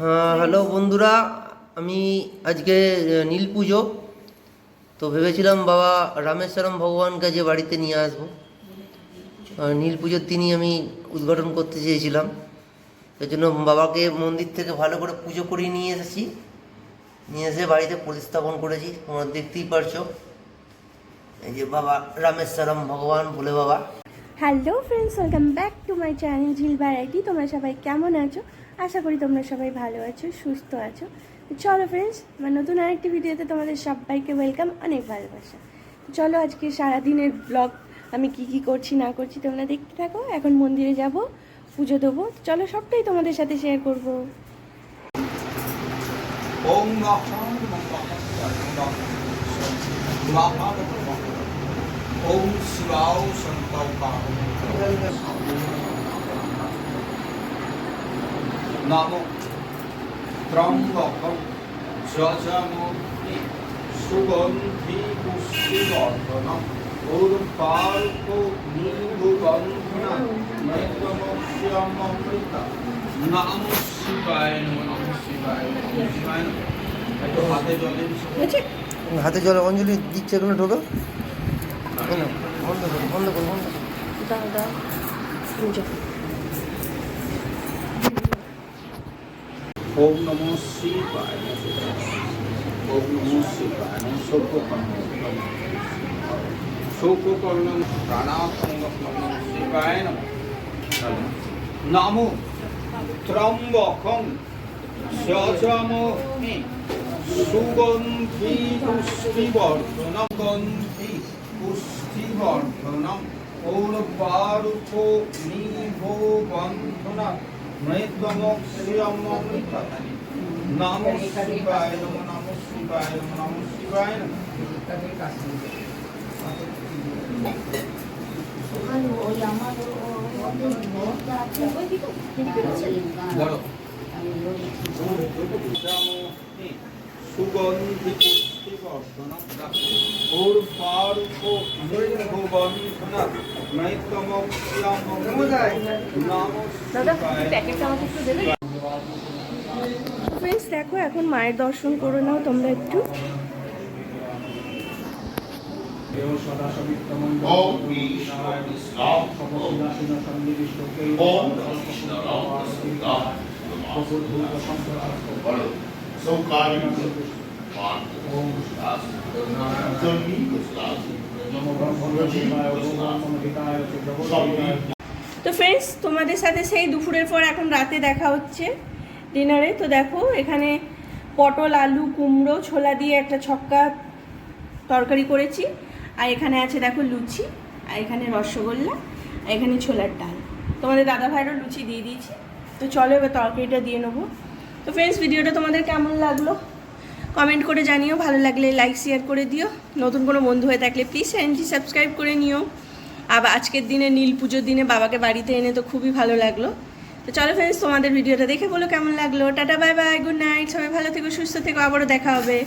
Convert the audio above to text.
হ্যাঁ, হ্যালো বন্ধুরা আমি আজকে নীল পুজো। তো ভেবেছিলাম বাবা রামেশ্বরম ভগবানকে যে বাড়িতে নিয়ে আসব। নীল পুজোর দিনই আমি উদ্ঘাটন করতে চেয়েছিলাম। সেই জন্য বাবাকে মন্দির থেকে ভালো করে পুজো করিয়ে নিয়ে এসেছি। নিয়ে এসে বাড়িতে প্রতিস্থাপন করেছি। তোমরা দেখতেই পারছ। এই যে বাবা রামেশ্বরম ভগবান বলে বাবা। Hello friends welcome back to my channel Jhil variety তোমরা সবাই কেমন আছো? আশা করি তোমরা সবাই ভালো আছো, সুস্থ আছো। চলো ফ্রেন্ডস আমার নতুন আরেকটি ভিডিওতে তোমাদের সবাইকে ওয়েলকাম অনেক ভালোবাসা। চলো আজকে সারাদিনের ব্লগ আমি কি কি করছি, না করছি, তোমরা দেখতে থাকো। এখন মন্দিরে যাব, পুজো দেবো। চলো সবটাই তোমাদের সাথে শেয়ার করব। ওম নমঃ ওম শিবাও সন্তৌকা নম ত্রম্বকম যজমূর্তি সুগন্ধি পুষ্টিবর্ধনম উর্বাল্প নীলগন্ধনা নৈতমস্যমৃত নম শিবায় নমঃ নম শিবায় নমঃ শিবায় নমঃ একটু হাতে জলে হাতে জল অঞ্জলি দিচ্ছে এগুলো ঢোকে বন্ধ করুন বন্ধ করুন বন্ধ দাও দাও ওম নমঃ শিবায় ওম নমঃ শিবায় নমঃ নমঃ ত্রম্বকং সজমহি সুগন্ধি পুষ্টিবর্ধনম গন্ধি পুষ্টিবর্ধনম পৌরপারুপ নিভো বন্ধনা মৃত্যমক্ষিয়মৃত নম শিবায় নম নম শিবায় নম নম শিবায় নম বড় দেখো এখন মায়ের দর্শন করে নাও তোমরা একটু Om তো ফ্রেন্ডস তোমাদের সাথে সেই দুপুরের পর এখন রাতে দেখা হচ্ছে ডিনারে তো দেখো, এখানে পটল, আলু, কুমড়ো, ছোলা দিয়ে একটা ছক্কা তরকারি করেছি। আর এখানে আছে দেখো লুচি, আর এখানে রসগোল্লা, আর এখানে ছোলার ডাল। তোমাদের দাদা ভাইয়েরও লুচি দিয়ে দিয়েছি। তো চলো এবার তরকারিটা দিয়ে নেব। তো ফ্রেন্ডস ভিডিওটা তোমাদের কেমন লাগল? কমেন্ট করে জানিও, ভালো লাগলে লাইক শেয়ার করে দিও। নতুন কোনো বন্ধু হয়ে থাকলে প্লিজ চ্যানেলটি সাবস্ক্রাইব করে নিও। আবার আজকের দিনে নীল পুজোর দিনে বাবাকে বাড়িতে এনে তো খুবই ভালো লাগল। তো চলো ফ্রেন্ডস তোমাদের ভিডিওটা দেখে বলো কেমন লাগল। Tata bye bye good night সবাই ভালো থেকো, সুস্থ থেকো, আবারও দেখা হবে।